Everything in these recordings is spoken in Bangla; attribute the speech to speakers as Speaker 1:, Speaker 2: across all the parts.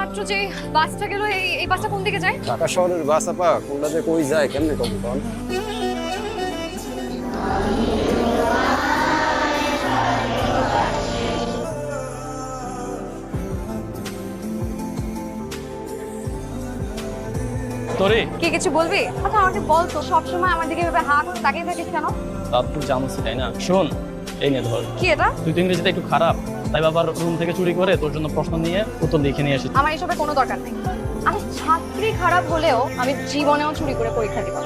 Speaker 1: এইমাত্র যে বাসটা গেল এই এই বাসটা কোন দিকে যায়?
Speaker 2: ঢাকা শহরের বাস আপা কোনটা যে কই যায় কেমনে কম কম?
Speaker 3: তোরে?
Speaker 1: কি কিছু বলবি? আচ্ছা আমাকে বল তো সবসময় আমার দিকে এভাবে হা করে তাকিয়ে থাকিস কেন?
Speaker 3: তুই জানোস তাই না? শোন এই নে ধর।
Speaker 1: কি এটা?
Speaker 3: তুই তো ইংরেজিতে একটু খারাপ। তাই বাবার রুম থেকে চুরি করে তোর জন্য প্রশ্ন নিয়ে উত্তর লিখে নিয়ে এসেছি।
Speaker 1: আমার এসবের কোনো দরকার নেই। আমি ছাত্রী খারাপ হলেও আমি জীবনেও চুরি করে পরীক্ষা দিব।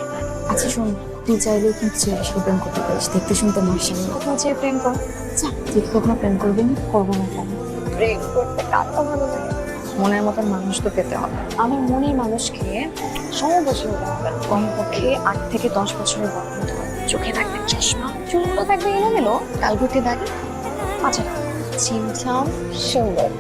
Speaker 4: আচ্ছা শোন তুই চাইলে কিন্তু ছেলের সাথে প্রেম করতে পারিস। দেখতে শুনতে মার্শাল
Speaker 1: কোথাও চেয়ে প্রেম কর?
Speaker 4: যা তুই কখনো প্রেম করবি না করব না কেন?
Speaker 1: প্রেম করতে কার তো ভালো লাগে মনের মতন মানুষ তো পেতে হবে। আমার মনের মানুষকে সব বছর হতে হবে। কমপক্ষে আট থেকে দশ বছরের বড় হতে হবে চোখে থাকবে চশমা চুলগুলো থাকবে এনে এলোমেলো কালগুটি দাঁড়ি আচ্ছা ছিমছাম সুন্দর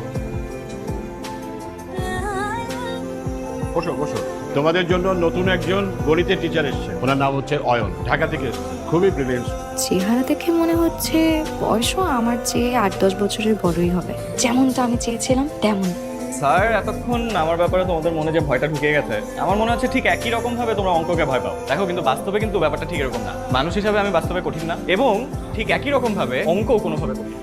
Speaker 5: বসো বসো। তোমাদের জন্য নতুন একজন গণিতের টিচার এসেছে। ওনার নাম হচ্ছে অয়ন। ঢাকা থেকে এসেছে। খুবই ব্রিলিয়েন্ট
Speaker 4: চেহারা দেখে মনে হচ্ছে বয়সও আমার চেয়ে আট দশ বছরের বড়ই হবে। যেমনটা আমি চেয়েছিলাম তেমন।
Speaker 3: স্যার এতক্ষণ আমার ব্যাপারে তোমাদের মনে যে ভয়টা ঢুকে গেছে আমার মনে হচ্ছে ঠিক একই রকম ভাবে তোমরা অঙ্ককে ভয় পাও। দেখো কিন্তু বাস্তবে কিন্তু ব্যাপারটা ঠিক এরকম না। মানুষ হিসাবে আমি বাস্তবে কঠিন না। এবং ঠিক একই রকম ভাবে অঙ্কও কোনোভাবে কঠিন।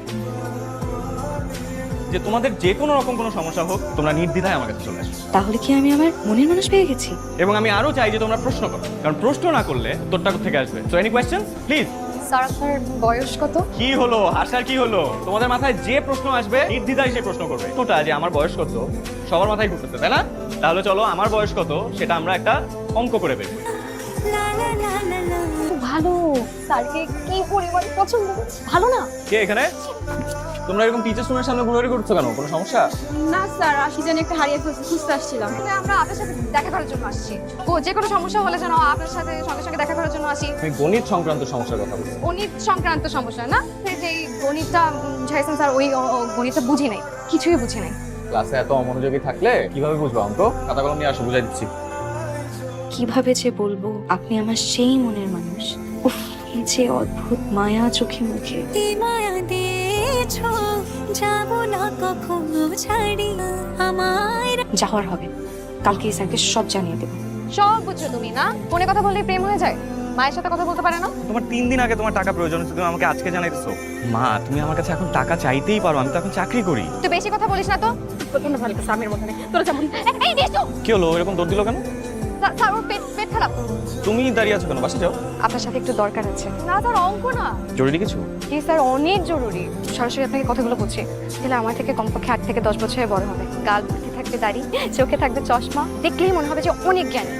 Speaker 3: যে তোমাদের যে কোনো রকম কোনো সমস্যা হোক তোমরা নির্দ্বিধায় আমার কাছে চলে আসো
Speaker 4: তাহলে কি আমি আমার মনের মানুষ পেয়ে গেছি?
Speaker 3: এবং আমি আরও চাই যে তোমরা প্রশ্ন করো কারণ প্রশ্ন না করলে তোরটা থেকে আসবে? So any question please
Speaker 1: sir আপনার বয়স কত?
Speaker 3: কি হলো? আসার কি হলো? তোমাদের মাথায় যে প্রশ্ন আসবে নির্দ্বিধায় সেই প্রশ্ন করবে। তোটা যে আমার বয়স কত সবার মাথায় ঘুরতেছে তাই না? তাহলে চলো আমার বয়স কত সেটা আমরা একটা অঙ্ক করে বের করি।
Speaker 1: ভালো। স্যারকে কি পরিমাণ পছন্দ ভালো না
Speaker 3: কে এখানে? তোমরা এরকম টিচার্স রুমের সামনে ঘুরে করছ কেন? কোনো সমস্যা?
Speaker 1: না স্যার আশি জানি একটা হারিয়ে ফেলতে খুঁজতে আসছিলাম। আমরা আপনার সাথে দেখা করার জন্য আসছি। ও যে কোনো সমস্যা হলে যেন আপনার সাথে সঙ্গে সঙ্গে দেখা করার জন্য আসি।
Speaker 3: আমি গণিত সংক্রান্ত সমস্যার কথা বলছি।
Speaker 1: গণিত সংক্রান্ত সমস্যা না? সেই যে গণিতটা ঝাইছেন স্যার ওই গণিতটা বুঝি নাই। কিছুই বুঝি নাই।
Speaker 3: ক্লাসে এত অমনোযোগী থাকলে কীভাবে বুঝব অঙ্ক? খাতা কলম নিয়ে আসো বুঝাই দিচ্ছি।
Speaker 4: কীভাবে যে বলব আপনি আমার সেই মনের মানুষ। উফ কি যে অদ্ভুত মায়া চোখে মুখে।
Speaker 6: মায়া দিয়েছ যাব না কখনো ছাড়ি আমায়
Speaker 4: যাওয়ার হবে। কালকে স্যারকে সব জানিয়ে দেবো।
Speaker 1: সব বুঝছ তুমি না? ফোনে কথা বললে প্রেম হয়ে যায়? মায়ের সাথে কথা বলতে পারে না?
Speaker 3: তোমার তিন দিন আগে তোমার টাকা প্রয়োজন হচ্ছে তুমি আমাকে আজকে জানাইতেছো। মা তুমি আমার কাছে এখন টাকা চাইতেই পারো আমি তো এখন চাকরি করি।
Speaker 1: তুই বেশি কথা বলিস না তো। প্রচণ্ড ভালো সামনের মধ্যে তোরা যেমন
Speaker 3: কি হলো? এরকম দৌড় দিল কেন?
Speaker 1: স্যার ওর পেট পেট খারাপ।
Speaker 3: তুমি দাঁড়িয়ে আছো কেন? বাসা যাও।
Speaker 1: আপনার সাথে একটু দরকার আছে। না স্যার অঙ্ক না।
Speaker 3: জরুরি কিছু?
Speaker 1: জি স্যার অনেক জরুরি। সরাসরি আপনাকে কথাগুলো বলছি। তাহলে আমার থেকে কমপক্ষে আট থেকে দশ বছরের বড় হবে। গাল ভর্তি থাকবে দাড়ি চোখে থাকবে চশমা। দেখলেই মনে হবে যে অনেক জ্ঞানী।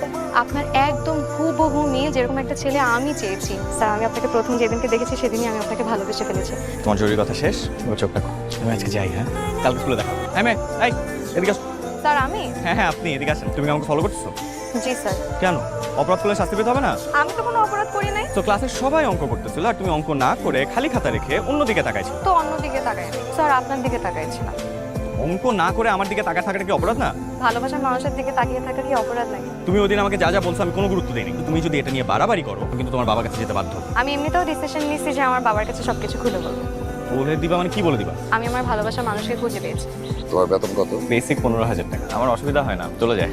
Speaker 1: আপনার একদম হুবহু মিল যেরকম একটা ছেলে আমি চেয়েছি। স্যার আমি আপনাকে প্রথম যেদিনকে দেখেছি সেদিনই আমি আপনাকে ভালোবেসে ফেলেছি।
Speaker 3: তোমার জরুরি কথা শেষ। ও চোখটা। আমি আজকে যাই হ্যাঁ? কালকে স্কুলে দেখা হ্যাঁ মে এই এদিকে
Speaker 1: স্যার আমি?
Speaker 3: হ্যাঁ হ্যাঁ আপনি এদিকে আসেন। তুমি আমাকে ফলো করতেছো?
Speaker 1: জি স্যার।
Speaker 3: কেন? অপরাধ করলে শাস্তি পেতে হবে না?
Speaker 1: আমি তো কোনো অপরাধ করি নাই।
Speaker 3: তো ক্লাসের সবাই অঙ্ক করতেছিল আর তুমি অঙ্ক না করে খালি খাতা রেখে অন্যদিকে তাকাইছো।
Speaker 1: তো অন্যদিকে তাকাইনি স্যার আপনার দিকে তাকাইছিলাম।
Speaker 3: অঙ্ক না করে আমার দিকে তাকা থাকাটা কি অপরাধ না?
Speaker 1: ভালোবাসার মানুষের দিকে তাকিয়ে থাকা কি অপরাধ নাকি?
Speaker 3: তুমি ওই দিন আমাকে যা যা বলছো আমি কোনো গুরুত্ব দিইনি। তুমি যদি এটা নিয়ে বাড়াবাড়ি করো কিন্তু তোমার বাবার কাছে যেতে বাধ্য
Speaker 1: আমি এমনিতেও ডিসিশন নিচ্ছি যে আমার বাবার কাছে সবকিছু খুলে বলব।
Speaker 3: বলে দিবা মানে কি বলে দিবা?
Speaker 1: আমি আমার ভালোবাসার মানুষকে খুঁজে পেয়েছি।
Speaker 7: তোমার বেতন কত?
Speaker 3: বেসিক পনেরো হাজার টাকা। আমার অসুবিধা হয় না চলে যায়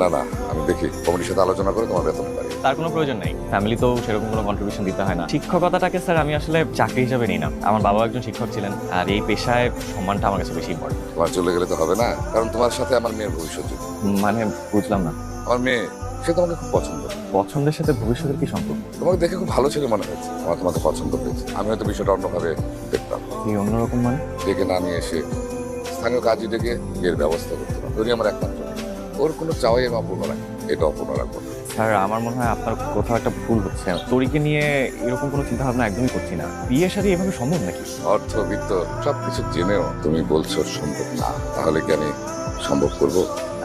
Speaker 7: না না আমি দেখি। কমিটির সাথে আলোচনা করে তোমার বেতন পারি
Speaker 3: তার কোনো প্রয়োজন নেই। ফ্যামিলি তো সেরকম কোনো কন্ট্রিবিউশন দিতে হয় না। শিক্ষকতাটাকে স্যার আমি আসলে চাকরি হিসাবে নিই না। আমার বাবা একজন শিক্ষক ছিলেন আর এই পেশায় সম্মানটা আমার কাছে বেশি ইম্পর্টেন্ট
Speaker 7: তোমার চলে গেলে তো হবে না কারণ তোমার সাথে আমার মেয়ের ভবিষ্যৎ
Speaker 3: মানে বুঝলাম না।
Speaker 7: আমার মেয়ে সে তোমাকে খুব পছন্দ
Speaker 3: পছন্দের সাথে ভবিষ্যতের কি সম্পর্ক?
Speaker 7: তোমাকে দেখে খুব ভালো ছেলে মনে হয়েছে। আমার তোমাকে পছন্দ হয়েছে। আমি হয়তো বিষয়টা অন্যভাবে দেখতাম।
Speaker 3: এই অন্যরকম মানে?
Speaker 7: ডেকে না নিয়ে এসে স্থানীয় কাজী ডেকে বিয়ের ব্যবস্থা করতে পারো ওরই আমার একমাত্র। ওর কোনো চাওয়াই আমি অপূর্ণ রাখি এটা অপূর্ণ রাখব।
Speaker 3: স্যার আমার মনে হয় আপনার কোথাও একটা ভুল হচ্ছে। তরিকে নিয়ে এরকম কোনো চিন্তা ভাবনা একদমই করছি না। বিয়ের সাথে এভাবে সম্ভব নাকি?
Speaker 7: অর্থ বিত্ত সব কিছু জেনেও তুমি বলছো সম্ভব না। তাহলে কি আমি সম্ভব করব?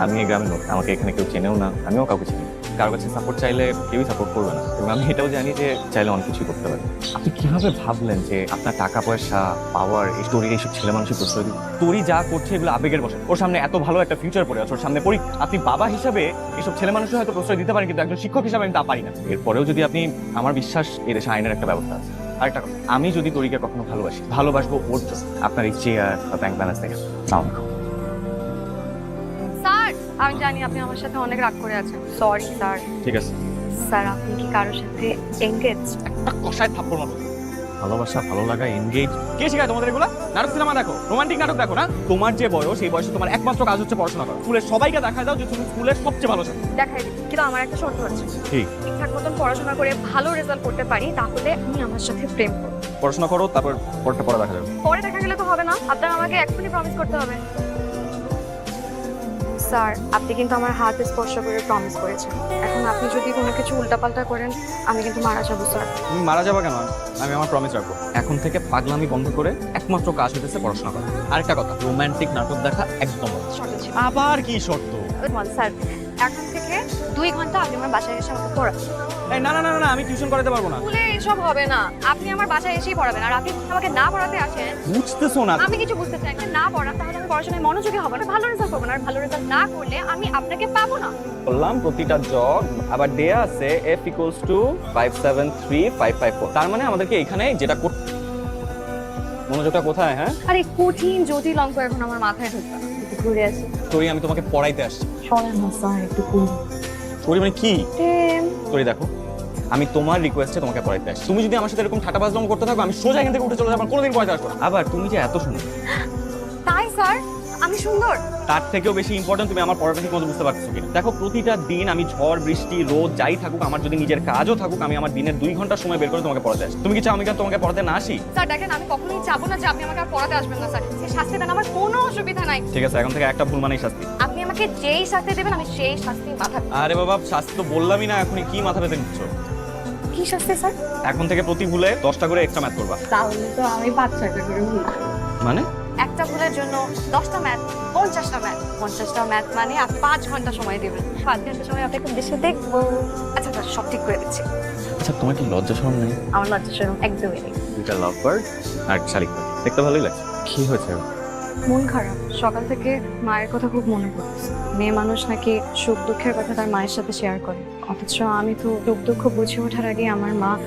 Speaker 3: আমি এই গ্রামের লোক আমাকে এখানে কেউ চেনেও না। আমিও কাউকে চিনি না। কারও কাছে সাপোর্ট চাইলে কেউই সাপোর্ট করবে না। এবং আমি এটাও জানি যে চাইলে অনেক কিছুই করতে পারি। আপনি কীভাবে ভাবলেন যে আপনার টাকা পয়সা পাওয়ার এই স্টোরির এইসব ছেলে মানুষের দিন তোরই যা করছে এগুলো আবেগের বসে। ওর সামনে এত ভালো একটা ফিউচার পড়ে আছে, ওর সামনে পড়ি আপনি বাবা হিসাবে এইসব ছেলে মানুষের হয়তো প্রশ্রয় দিতে পারেন, কিন্তু একজন শিক্ষক হিসাবে আমি তা পারি না। এরপরেও যদি আপনি, আমার বিশ্বাস, এই দেশে আইনের একটা ব্যবস্থা আছে। আরেকটা আমি যদি তরিকে কখনো ভালোবাসি, ভালোবাসবো ওর আপনার এই চেয়ার বা ব্যাংক ব্যালেন্স দেখে সালাম
Speaker 1: আমি জানি আপনি আমার সাথে অনেক রাগ করে আছেন। সরি স্যার
Speaker 3: ঠিক আছে।
Speaker 1: স্যার আপনি কি কারোর সাথে এঙ্গেজ
Speaker 3: একটা কষায় থাপ্পড় মারো। ভালোবাসা ভালো লাগা এনগেজ কে শেখায় তোমাদের এগুলো? নাটক সিনেমা দেখো রোমান্টিক নাটক দেখো না? তোমার যে বয়স এই বয়সে তোমার একমাত্র কাজ হচ্ছে পড়াশোনা করা। স্কুলের সবাইকে দেখা দাও যে তুমি স্কুলের সবচেয়ে ভালো ছাত্র।
Speaker 1: দেখাই দিই কিন্তু আমার একটা শর্ত আছে।
Speaker 3: কি?
Speaker 1: ঠিকঠাক মতন পড়াশোনা করে ভালো রেজাল্ট করতে পারি তাহলে আপনি আমার সাথে প্রেম করুন
Speaker 3: পড়াশোনা করো তারপর পরটা পড়া দেখা যাবে।
Speaker 1: পরে দেখা গেলে তো হবে না। আপনার আমাকে এক্ষুনি প্রমিস করতে হবে। স্যার আপনি কিন্তু আমার হাত স্পর্শ করে প্রমিস করেছেন। এখন আপনি যদি কোনো কিছু উল্টাপাল্টা করেন আমি কিন্তু মারা যাব স্যার।
Speaker 3: তুমি মারা যাবা কেন? আমি আমার প্রমিস রাখব। এখন থেকে পাগলামি বন্ধ করে একমাত্র কাজ হতেছে পড়াশোনা করা। আরেকটা কথা রোমান্টিক নাটক দেখা একদম আবার কি শর্ত?
Speaker 1: স্যার এখন থেকে দুই ঘণ্টা আপনি আমার বাসায় এসে আমাকে পড়া
Speaker 3: এই না না না না, না আমি টিউশন করাতে পারব না।
Speaker 1: স্কুলে এসব হবে না। আপনি আমার বাসায় এসেই পড়াবেন। আর আপনি আমাকে না পড়াতে আসেন
Speaker 3: বুঝতেছো না।
Speaker 1: আমি কিছু বুঝতে চাই না। না পড়া তাহলে আমি পড়াশোনায় মনোযোগী হব না ভালো রেজাল্ট করব না। আর ভালো রেজাল্ট না করলে আমি আপনাকে পাবো না।
Speaker 3: বললাম প্রতিটা জগ আবার দেয়া আছে F equals to five seven three five five four তার মানে আমাদেরকে এখানে যেটা করতে মনোযোগটা কোথায় হ্যাঁ?
Speaker 1: আরে কঠিন জটিল অঙ্ক এখন আমার মাথায়। একটু ঘুরে আসি।
Speaker 3: তোরি আমি তোমাকে পড়াইতে আসছি।
Speaker 1: শোনেন না স্যার একটু
Speaker 3: তোরি মানে কি? তোরি দেখো। আমি তোমার রিকোয়েস্টে তোমাকে পড়াইতে আসছি। তুমি যদি আমার সাথে এরকম ঠাটা বাজলাম করতে থাকো আমি সোজা এখান থেকে উঠে চলে যাব আর কোনোদিন পড়াইতে আসব না। আবার তুমি যে এত সুন্দর।
Speaker 1: তাই স্যার? আমি সুন্দর।
Speaker 3: তার থেকেও বেশি ইম্পর্টেন্ট তুমি আমার পড়াটা ঠিক মতো বুঝতে পারছ কিনা। দেখো প্রতিটা দিন আমি ঝড় বৃষ্টি রোদ যাই থাকুক আমার যদি নিজের কাজও থাকুক আমি আমার দিনের দুই ঘণ্টা সময় বের করে তোমাকে পড়াতে আসি তুমি কি চাও আমি কেন তোমাকে পড়াতে না আসি?
Speaker 1: স্যার দেখেন আমি কখনোই চাবো না যে আপনি আমাকে আর পড়াতে আসবেন না স্যার। সে শাস্তি দেন আমার কোনো অসুবিধা নাই।
Speaker 3: ঠিক আছে এখন থেকে একটা ভুল মানেই শাস্তি।
Speaker 1: আমাকে যেই শাস্তি দেবেন আমি সেই শাস্তি মাথা
Speaker 3: আরে বাবা শাস্তি তো বললামই না এখনই কি মাথা পেতে নিচ্ছ?
Speaker 1: কি শাস্তি স্যার?
Speaker 3: এখন থেকে প্রতি ভুলে দশটা করে এক্সট্রা ম্যাথ করবা।
Speaker 1: তাহলে তো আমি পাঁচ ছয়টা করে ভুল
Speaker 3: মানে?
Speaker 1: একটা ভুলের জন্য দশটা ম্যাথ পঞ্চাশটা ম্যাথ পঞ্চাশটা ম্যাথ মানে আপনি পাঁচ ঘণ্টা সময় দেবেন। পাঁচ ঘণ্টা সময় আপনাকে দেশে দেখব। আচ্ছা স্যার সব ঠিক করে দিচ্ছি।
Speaker 3: আচ্ছা তোমার কি লজ্জা শরম নেই?
Speaker 1: আমার লজ্জা সরম একদমই নেই।
Speaker 3: দুইটা লাভ বার্ড আর শালিক দেখতে ভালোই লাগছে। কি হয়েছে?
Speaker 1: মন খারাপ। সকাল থেকে মায়ের কথা খুব মনে পড়তেছে। মেয়ে মানুষ নাকি সুখ দুঃখের কথা তার মায়ের সাথে শেয়ার করে। অথচ আমি তো সুখ দুঃখ বুঝে ওঠার আগে আমার মা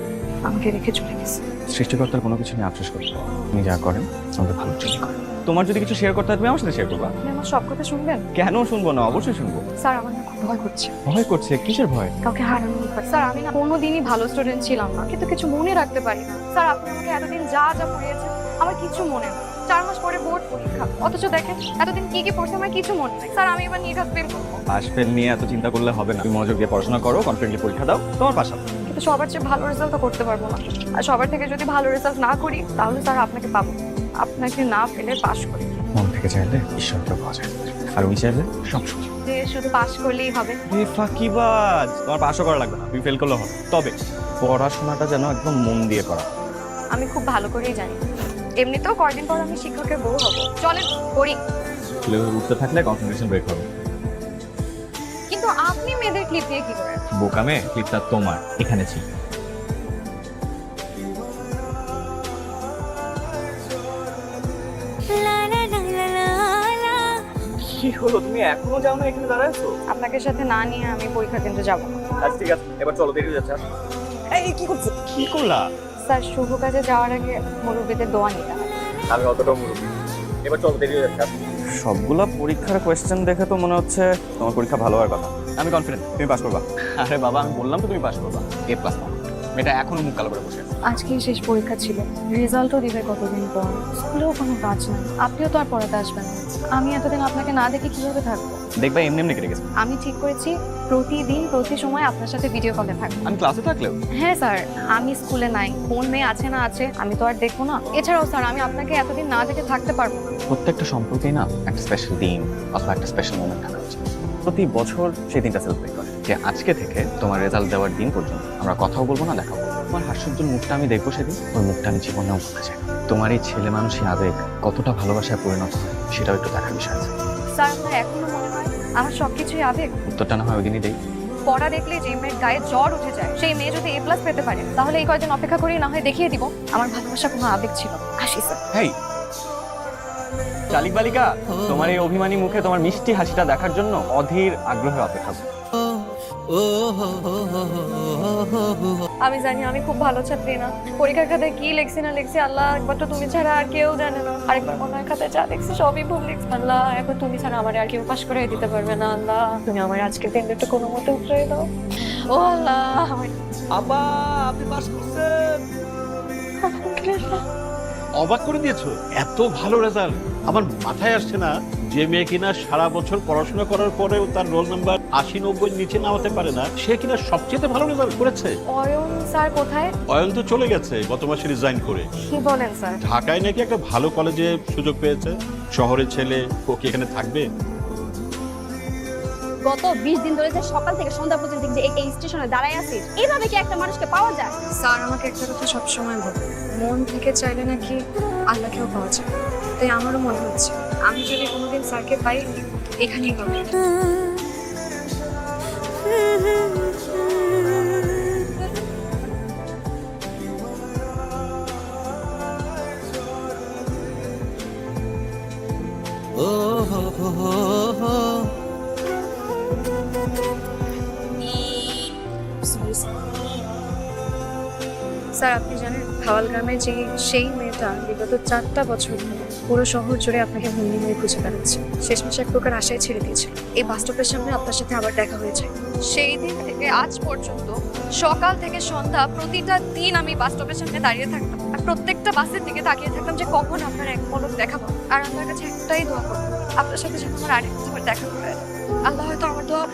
Speaker 1: আমাকে রেখে চলে গেছে।
Speaker 3: সৃষ্টিকর্তার কোনো কিছু নিয়ে আফসোস করি। উনি যা করেন আমাদের ভালোর জন্য করেন। তোমার যদি কিছু শেয়ার করতে হয় তুমি আমার সাথে শেয়ার করবা।
Speaker 1: আপনি আমার সব কথা শুনবেন?
Speaker 3: কেন শুনব না? অবশ্যই শুনব।
Speaker 1: স্যার আমার না খুব ভয় করছে।
Speaker 3: ভয় করছে? কিসের ভয়?
Speaker 1: কাউকে হারানোর ভয় স্যার আমি না কোনোদিনই ভালো স্টুডেন্ট ছিলাম না। কিন্তু কিছু মনে রাখতে পারি না। স্যার আপনি আমাকে এতদিন যা যা পড়িয়েছেন আমার কিছু মনে নেই। চার মাস পরে বোর্ড পরীক্ষা। অথচ দেখেন এতদিন কি কি পড়ছে আমার কিছু মনে নেই। স্যার আমি এবার নির্ঘাত ফেল করব।
Speaker 3: পাস ফেল নিয়ে এত চিন্তা করলে হবে না। তুমি মনোযোগ দিয়ে পড়াশোনা করো কনফিডেন্টলি পরীক্ষা দাও তোমার পাশা
Speaker 1: কিন্তু সবার চেয়ে ভালো রেজাল্ট তো করতে পারব না। আর সবার থেকে যদি ভালো রেজাল্ট না করি তাহলে স্যার আপনাকে পাবো। আপনাকে না ফেলে পাশ করি।
Speaker 3: মন থেকে চাইলে ঈশ্বরকে পাওয়া যায়। আর উনি চাইলে সব সুযোগ
Speaker 1: যে শুধু পাশ করলেই হবে।
Speaker 3: ফাঁকিবাজ! তোমার পাশও করা লাগবে না। তুমি ফেল করলে হবে। তবে পড়াশোনাটা যেন একদম মন দিয়ে করা।
Speaker 1: আমি খুব ভালো করেই জানি। এমনিতেও কয়দিন পর আমি শিক্ষকের বউ হব। চলেন করি
Speaker 3: লেভেল উঠতে থাকলে কনসেন্ট্রেশন ব্রেক হবে।
Speaker 1: কিন্তু আপনি মেয়েদের ক্লিপ দিয়ে কি করেন?
Speaker 3: বোকামে ক্লিপটা তোমার এখানে ছিল কি হলো? তুমি এখনও যাও না এখানে দাঁড়াইছো
Speaker 1: আপনাকে সাথে না নিয়ে আমি পরীক্ষা কেন্দ্রে যাব
Speaker 3: আচ্ছা ঠিক আছে। এবার চলো দেরি হয়ে যাচ্ছে এই কি করছ? কি করলা?
Speaker 1: স্যার শুভ কাজে যাওয়ার আগে মুরব্বীদের দোয়া নিতে হয়
Speaker 3: আমি অতটা মুরব্বী এবার চলো দেরি হয়ে যাচ্ছে সবগুলা পরীক্ষার কোয়েশ্চেন দেখে তো মনে হচ্ছে তোমার পরীক্ষা ভালো হওয়ার কথা। আমি কনফিডেন্ট তুমি পাস করবা। আরে বাবা আমি বললাম তো তুমি পাস করবা। এ প্লাস মেয়েটা এখনও মুখ কালো করে বসে
Speaker 1: আজকেই শেষ পরীক্ষা ছিল। রেজাল্টও দিবে কতদিন পর? স্কুলেও কোনো কাজ নেই। আপনিও তো আর পড়াতে আসবেন আমি এতদিন আপনাকে না দেখে কীভাবে থাকব?
Speaker 3: দেখবা এমনি এমনি কেটে গেছে।
Speaker 1: আমি ঠিক করেছি প্রতিদিন প্রতি সময় আপনার সাথে ভিডিও কলে থাকব।
Speaker 3: আমি ক্লাসে থাকলেও?
Speaker 1: হ্যাঁ স্যার আমি স্কুলে নাই কোন মেয়ে আছে না আছে আমি তো আর দেখব না। এছাড়াও স্যার আমি আপনাকে এতদিন না দেখে থাকতে পারব না।
Speaker 3: প্রত্যেকটা সম্পর্কেই না একটা স্পেশাল দিন অথবা একটা স্পেশাল মোমেন্ট থাকা উচিত। প্রতি বছর সেই দিনটা সেলিব্রেট করে। যে আজকে থেকে তোমার রেজাল্ট দেওয়ার দিন পর্যন্ত আমরা কথাও বলব না না। তোমার হাস্যোজ্জ্বল মুখটা আমি দেখব সেদিন ওই মুখটা আমি জীবনেও ভুলতে চাই তোমার এই ছেলে মানুষই আবেগ কতটা ভালোবাসায় পরিণত হয় সেটাও একটু দেখার বিষয় আছে।
Speaker 1: স্যার আমার এখনও মনে আমার সবকিছুই আবেগ।
Speaker 3: উত্তরটা না হয় ওই দিনই দেই।
Speaker 1: পড়া দেখলে যে মেয়ের গায়ে জ্বর উঠে যায় সেই মেয়ে যদি এ প্লাস পেতে পারে তাহলে এই কয়জন অপেক্ষা করি না হয় দেখিয়ে দিব। আমার ভালোবাসা কোনো আবেগ ছিল আসি স্যার।
Speaker 3: হেই! চালিক বালিকা তোমার এই অভিমানী মুখে তোমার মিষ্টি হাসিটা দেখার জন্য অধীর আগ্রহে অপেক্ষা করছি।
Speaker 1: আমি জানি আমি খুব ভালো ছাত্রী না। পরীক্ষার খাতায় কি লিখছি না লিখছি আল্লাহ একবার তো তুমি ছাড়া আর কেউ জানে না। আরেকবার মনে হয় খাতায় যা লিখছি সবই ভুল লিখছি। আল্লাহ এখন তুমি ছাড়া আমার আর কেউ পাশ করে দিতে পারবে না আল্লাহ। তুমি আমার আজকের দিনটা কোনো মতে উঠে দাও। ও আল্লাহ
Speaker 8: আপা আপনি পাস করছেন।
Speaker 5: অবাক করে দিয়েছ এত ভালো রেজাল্ট আমার মাথায় আসছে না যে মেয়ে কিনা সারা বছর পড়াশোনা করার পরেও তার রোল নাম্বার আশি নব্বই নিচে নামাতে পারে না সে কিনা সবচেয়ে ভালো রেজাল্ট করেছে?
Speaker 1: অয়ন স্যার কোথায়?
Speaker 5: অয়ন তো চলে গেছে গত মাসে রিজাইন করে।
Speaker 1: কি বলেন স্যার?
Speaker 5: ঢাকায় নাকি একটা ভালো কলেজে সুযোগ পেয়েছে? শহরের ছেলে ও কি এখানে থাকবে?
Speaker 9: গত বিশ দিন ধরে যে সকাল থেকে সন্ধ্যা পর্যন্ত যে এই- স্টেশনে দাঁড়ায় আছিস এইভাবে কি একটা মানুষকে পাওয়া যায়?
Speaker 1: স্যার আমাকে একটা কথা সবসময় বলে মন থেকে চাইলে নাকি আল্লাহকেও পাওয়া যায়। তাই আমারও মনে হচ্ছে। আমি যদি কোনোদিন স্যারকে পাই এখানেই পাবো
Speaker 8: ও হো হো হো হো।
Speaker 1: স্যার আপনি জানেন খাওয়াল গ্রামের যে সেই মেয়েটা বিগত চারটা বছর পুরো শহর জুড়ে আপনাকে হুন্ডি নিয়ে খুঁজে বেড়াচ্ছে। শেষমেশ এক প্রকার আশায় ছেড়ে দিয়েছিল এই বাস্তবের সামনে আপনার সাথে আবার দেখা হয়েছে সেই দিন থেকে আজ পর্যন্ত সকাল থেকে সন্ধ্যা প্রতিটা দিন আমি বাস্তবের সামনে দাঁড়িয়ে থাকতাম। আর প্রত্যেকটা বাসের দিকে তাকিয়ে থাকতাম যে কখন আপনার এক পলক দেখাবো আর আপনার কাছে একটাই দোয়া করব, আপনার সাথে যেন আমার আরেকটা বার দেখা করে আল্লাহ হয়তো আমার দোয়া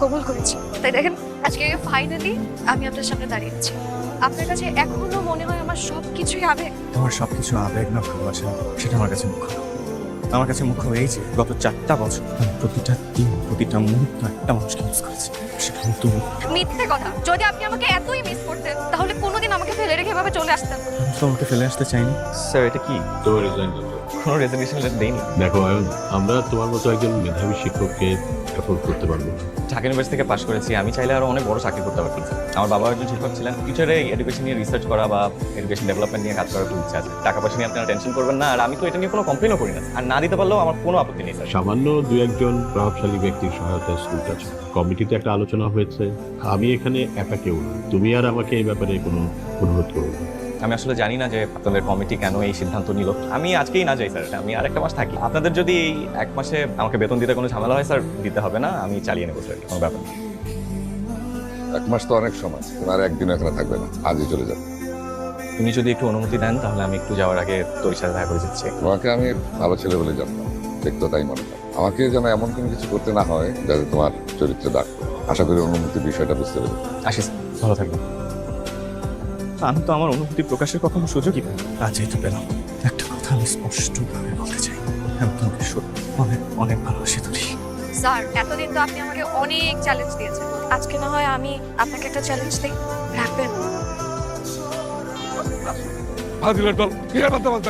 Speaker 1: কবুল করেছে। তাই দেখেন, আজকে ফাইনালি আমি আপনার সামনে দাঁড়িয়ে আছি। আপনার কাছে এখনও মনে হয় আমার সব কিছুই আবেগ?
Speaker 3: তোমার সবকিছু আবেগ না ভালোবাসা সেটা আমার কাছে মুখ্য। আমার কাছে মুখ্য এই যে গত চারটা বছর আমি প্রতিটা দিন প্রতিটা মুহূর্ত একটা মানুষকে মিস করেছি। সেটা তুমি
Speaker 1: মিথ্যে কথা। যদি আপনি আমাকে এতই মিস করতেন তাহলে কোনোদিন আমাকে ফেলে রেখে এভাবে চলে আসতেন।
Speaker 3: তো তোমাকে ফেলে আসতে চাইনি। স্যার এটা কি?
Speaker 5: তোমার রিজাইন
Speaker 3: কোনো রেজলিউশন লেটার দেয়নি
Speaker 5: দেখো আমরা তোমার মতো একজন মেধাবী শিক্ষককে অ্যাফোর্ড করতে পারব।
Speaker 3: ঢাকা ইউনিভার্সিটি থেকে পাশ করেছি। আমি চাইলে আরও অনেক বড় চাকরি করতে পারতাম। আমার বাবা একজন শিক্ষক ছিলেন। ফিউচারে এডুকেশন নিয়ে রিসার্চ করা বা এডুকেশন ডেভেলপমেন্ট নিয়ে কাজ করার খুব ইচ্ছা আছে। টাকা পয়সা নিয়ে আপনারা টেনশন করবেন না। আর আমি তো এটা নিয়ে কোনো কমপ্লেনও করি না। আর না দিতে পারলেও আমার কোনো আপত্তি নেই স্যার।
Speaker 5: সামান্য দু একজন প্রভাবশালী ব্যক্তির সহায়তায় স্কুলটা আছে। কমিটিতে একটা আলোচনা হয়েছে। আমি এখানে একা কেউ না তুমি আর আমাকে এই ব্যাপারে কোনো অনুরোধ করব না।
Speaker 3: আমি আসলে জানি না যে আপনাদের কমিটি কেন এই সিদ্ধান্ত নিল। আমি আজকেই না যাই স্যার। আমি আরেকটা মাস থাকি। আপনাদের যদি এই এক মাসে আমাকে বেতন দিতে কোনো ঝামেলা হয় স্যার দিতে হবে না। আমি চালিয়ে নেব স্যার কোনো ব্যাপার না।
Speaker 7: এক মাস তো অনেক সময়। আর একদিন এখানে থাকবে না। আজই চলে যাবে।
Speaker 3: তুমি যদি একটু অনুমতি দেন তাহলে আমি একটু যাওয়ার আগে তোর সাথে দেখা করে যাচ্ছি।
Speaker 7: তোমাকে আমি ভালো ছেলে বলে জানতাম। দেখতো তাই মনে হয়। আমাকে যেন এমন কোনো কিছু করতে না হয় যাতে তোমার চরিত্রে দাগ আশা করি অনুমতির বিষয়টা বুঝতে পেরেছি।
Speaker 3: আসি স্যার। ভালো থাকবেন। আমি তো আমার অনুভূতি প্রকাশের কখনো সুযোগই পাই না যেহেতু পেলাম। একটা কথা আমি স্পষ্টভাবে বলতে চাই। আমি তোমাকে সত্যি অনেক অনেক ভালোবাসি তুলি।
Speaker 1: স্যার এতদিন তো আপনি আমাকে অনেক চ্যালেঞ্জ দিয়েছেন। আজকে না হয় আমি আপনাকে একটা চ্যালেঞ্জ দিই। রাখবেন
Speaker 7: ফাজিলের দল কি আর বলতে বলতে